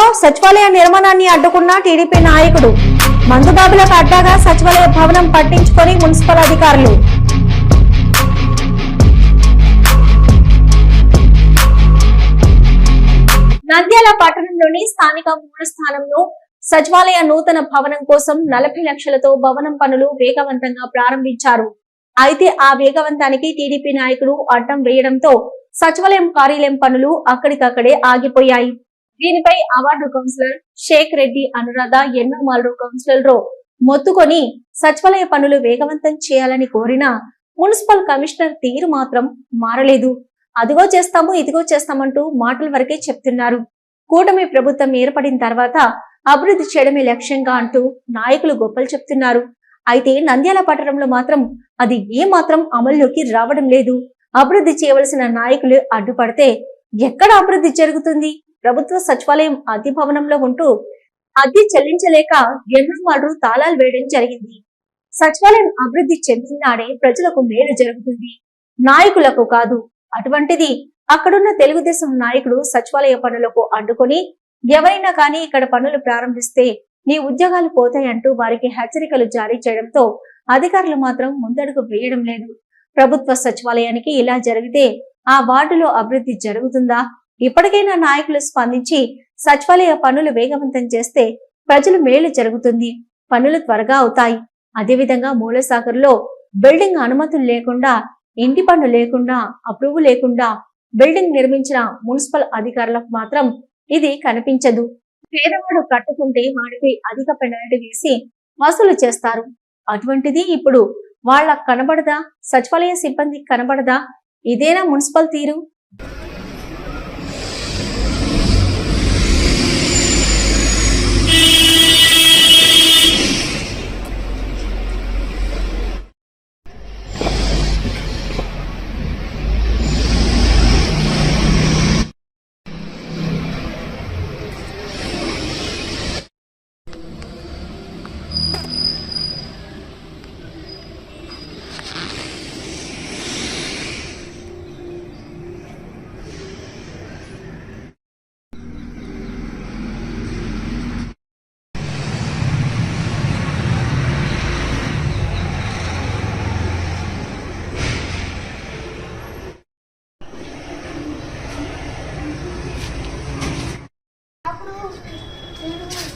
మందుబాబులో సచివాలయ నిర్మాణాన్ని అడ్డుకున్న టీడీపీ నాయకుడు మందుబాబులకు అడ్డాగా సచివాలయ భవనం పట్టించుకొని మున్సిపల్ అధికారులు. నంద్యాల పట్టణంలోని స్థానిక మూడు స్థానంలో సచివాలయ నూతన భవనం కోసం నలభై లక్షలతో భవనం పనులు వేగవంతంగా ప్రారంభించారు. అయితే ఆ వేగవంతానికి టీడీపీ నాయకులు అడ్డం వేయడంతో సచివాలయం కార్యాలయం పనులు అక్కడికక్కడే ఆగిపోయాయి. దీనిపై అవార్డు కౌన్సిలర్ షేక్ రెడ్డి అనురాధ ఎన్నో మాల్రు కౌన్సిలర్ మొత్తుకొని సచివాలయ పనులు వేగవంతం చేయాలని కోరిన మున్సిపల్ కమిషనర్ తీరు మాత్రం మారలేదు. అదిగో చేస్తాము ఇదిగో చేస్తామంటూ మాటల వరకే చెప్తున్నారు. కూటమి ప్రభుత్వం ఏర్పడిన తర్వాత అభివృద్ధి చేయడమే లక్ష్యంగా అంటూ నాయకులు గొప్పలు చెప్తున్నారు. అయితే నంద్యాల పట్టణంలో మాత్రం అది ఏ మాత్రం అమల్లోకి రావడం లేదు. అభివృద్ధి చేయవలసిన నాయకులు అడ్డుపడితే ఎక్కడ అభివృద్ధి జరుగుతుంది? ప్రభుత్వ సచివాలయం అతి భవనంలో ఉంటూ అద్దె చెల్లించలేక ఎన్నో తాళాలు వేయడం జరిగింది. సచివాలయం అభివృద్ధి చెందినాడే ప్రజలకు మేలు జరుగుతుంది. నాయకులకు కాదు అటువంటిది అక్కడున్న తెలుగుదేశం నాయకుడు సచివాలయ పనులకు అడ్డుకొని ఎవరైనా కానీ ఇక్కడ పనులు ప్రారంభిస్తే నీ ఉద్యోగాలు పోతాయంటూ వారికి హెచ్చరికలు జారీ చేయడంతో అధికారులు మాత్రం ముందడుగు వేయడం లేదు. ప్రభుత్వ సచివాలయానికి ఇలా జరిగితే ఆ వార్డులో అభివృద్ధి జరుగుతుందా? ఇప్పటికైనా నాయకులు స్పందించి సచివాలయ పనులు వేగవంతం చేస్తే ప్రజలు మేలు జరుగుతుంది. పనులు త్వరగా అవుతాయి. అదేవిధంగా మూలసాగర్లో బిల్డింగ్ అనుమతులు లేకుండా ఇంటి పన్ను లేకుండా అప్రూవ్ లేకుండా బిల్డింగ్ నిర్మించిన మున్సిపల్ అధికారులకు మాత్రం ఇది కనిపించదు. పేదవాడు కట్టుకుంటే వాడిపై అధిక పెనాల్టీ వేసి వసూలు చేస్తారు. అటువంటిది ఇప్పుడు వాళ్ళకు కనబడదా? సచివాలయ సిబ్బందికి కనబడదా? ఇదేనా మున్సిపల్ తీరు? Oh,